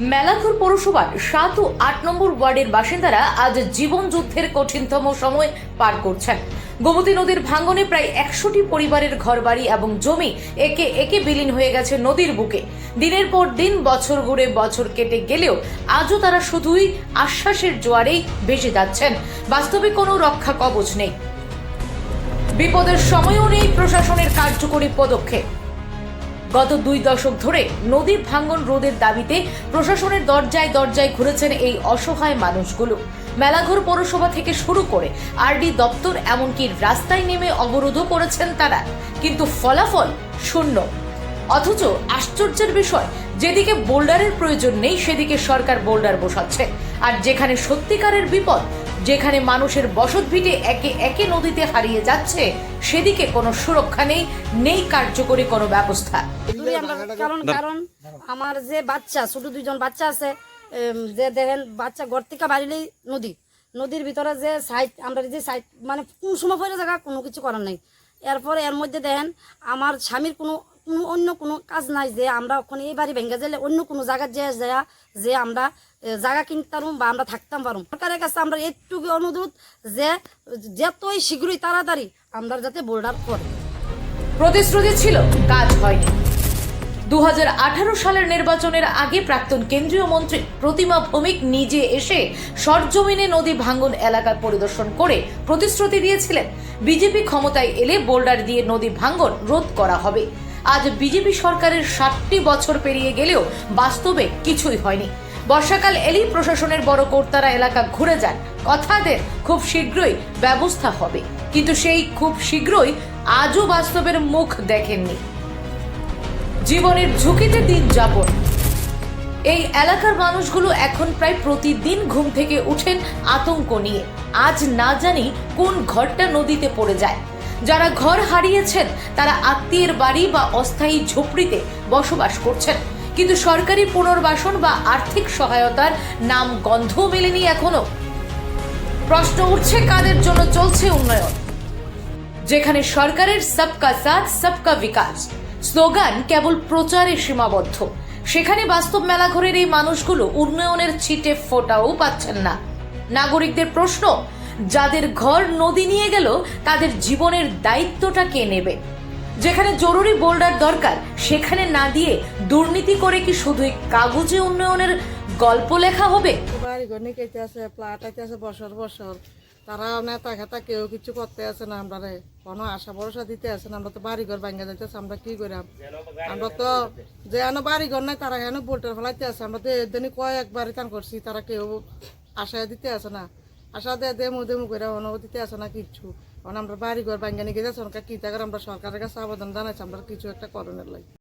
মেলাঘর পৌরসভার সাত ও আট নম্বর ওয়ার্ডের বাসিন্দারা আজ জীবন যুদ্ধের কঠিনতম সময় পার করছেন। গোমতী নদীর ভাঙ্গনে প্রায় একশোটি পরিবারের ঘরবাড়ি এবং জমি একে একে বিলীন হয়ে গেছে নদীর বুকে। দিনের পর দিন, বছর ঘুরে বছর কেটে গেলেও আজও তারা শুধুই আশ্বাসের জোয়ারেই ভেসে যাচ্ছেন। বাস্তবে কোনো রক্ষা কবচ নেই। বিপদের সময়ও নেই প্রশাসনের কার্যকরী পদক্ষেপ। গত দুই দশক ধরে নদীর ভাঙ্গন রোধের দাবিতে প্রশাসনের দরজায় দরজায় ঘুরেছেন এই অসহায় মানুষগুলো। মেলাঘর পৌরসভা থেকে শুরু করে আরডি দপ্তর এমনকি রাস্তায় নেমে অবরোধও করেছেন তারা। কিন্তু ফলাফল শূন্য। অথচ আশ্চর্যের বিষয়, যেদিকে বোল্ডারের প্রয়োজন নেই, সেদিকে সরকার বোল্ডার বসাচ্ছে। আর যেখানে সত্যিকারের বিপদ যেখানে মানুষের বসত ভিটে একে একে নদীতে হারিয়ে যাচ্ছে, সেদিকে কোনো সুরক্ষা নেই নেই কার্যকরী কোনো ব্যবস্থা। কারণ কারণ, আমার যে বাচ্চা, ছোট দুইজন বাচ্চা আছে যে দেখেন বাচ্চা ঘর থেকে বাড়িলেই নদী। নদীর ভিতরে যে সাইড আমরা যে সাইড মানে কোন সময় জায়গা কোনো কিছু করার নাই। এরপর এর মধ্যে দেখেন, আমার স্বামীর কোনো অন্য কোনো কাজ নাই যে আমরা ওখানে এই বাড়ি ভেঙে গেলে অন্য কোনো জায়গায় যে যায়, যে আমরা জায়গা কিনতে পারুম বা আমরা থাকতাম পারুম। সরকারের কাছে আমরা একটু অনুরোধ যে, যতই শীঘ্রই তাড়াতাড়ি আমরা যাতে বোর্ডার করে। প্রতিশ্রুতি ছিল, কাজ হয়নি। দু হাজার আঠারো সালের নির্বাচনের আগে প্রাক্তন কেন্দ্রীয় মন্ত্রী প্রতিমা ভৌমিক নিজে এসে সরজমিনে নদী ভাঙ্গন এলাকা পরিদর্শন করে প্রতিশ্রুতি দিয়েছিলেন। বিজেপি ক্ষমতায় এলে বোল্ডার দিয়ে নদী ভাঙ্গন রোধ করা হবে। আজ বিজেপি সরকারের ষাটটি বছর পেরিয়ে গেলেও বাস্তবে কিছুই হয়নি। বর্ষাকাল এলেই প্রশাসনের বড় কর্তারা এলাকা ঘুরে যান। কথা দেন খুব শীঘ্রই ব্যবস্থা হবে। কিন্তু সেই খুব শীঘ্রই আজও বাস্তবের মুখ দেখেননি। জীবনের ঝুঁকিতে দিন যাপন। এই এলাকার মানুষগুলো এখন প্রায় প্রতিদিন ঘুম থেকে উঠেন আতঙ্ক নিয়ে। আজ না জানি কোন ঘরটা নদীতে পড়ে যায়। যারা ঘর হারিয়েছেন, তারা আত্মীয়ের বাড়ি বা অস্থায়ী ঝুপড়িতে বসবাস করছেন। কিন্তু সরকারি পুনর্বাসন বা আর্থিক সহায়তার নাম গন্ধ মেলেনি এখনও। প্রশ্ন উঠছে কাদের জন্য চলছে উন্নয়ন। যেখানে সরকারের সবকা সাথ, সবকা বিকাশ। স্লোগান কেবল প্রচারে সীমাবদ্ধ। সেখানে বাস্তব মেলাঘরের এই মানুষগুলো উন্নয়নের ছিটে ফোটাও পাচ্ছেন না। নাগরিকদের প্রশ্ন যাদের ঘর নদী নিয়ে গেল, তাদের জীবনের দায়িত্বটা কে নেবে? যেখানে জরুরি বোল্ডার দরকার, সেখানে না দিয়ে দুর্নীতি করে কি শুধুই কাগজে উন্নয়নের গল্প লেখা হবে? প্লাট আছে বছর বছর। তারা নেতা খেতা কেউ কিছু করতে আছে না আমরা কোনো আশা ভরসা দিতে আছে না, আমরা তো বাড়ি ঘর ভাঙ্গা যাইতেছে, আমরা কি করাম? আমরা তো যে এনো বাড়ি ঘর নাই, তারা এনো বোল্টার ফেলাইতে আছে আমরা তো এদিনই কয়েকবার টান করছি, তারা কেউ আশা দিতে আছে না। আশা দে, দেমু দেমু করে অনুমতিতে আসে না কিচ্ছু। কারণ আমরা বাড়ি ঘর বাঙ্গানি গেছে সরকার কি তাকে আমরা সরকারের কাছে আবেদন জানাইছি, আমরা কিছু একটা করণের লাগে।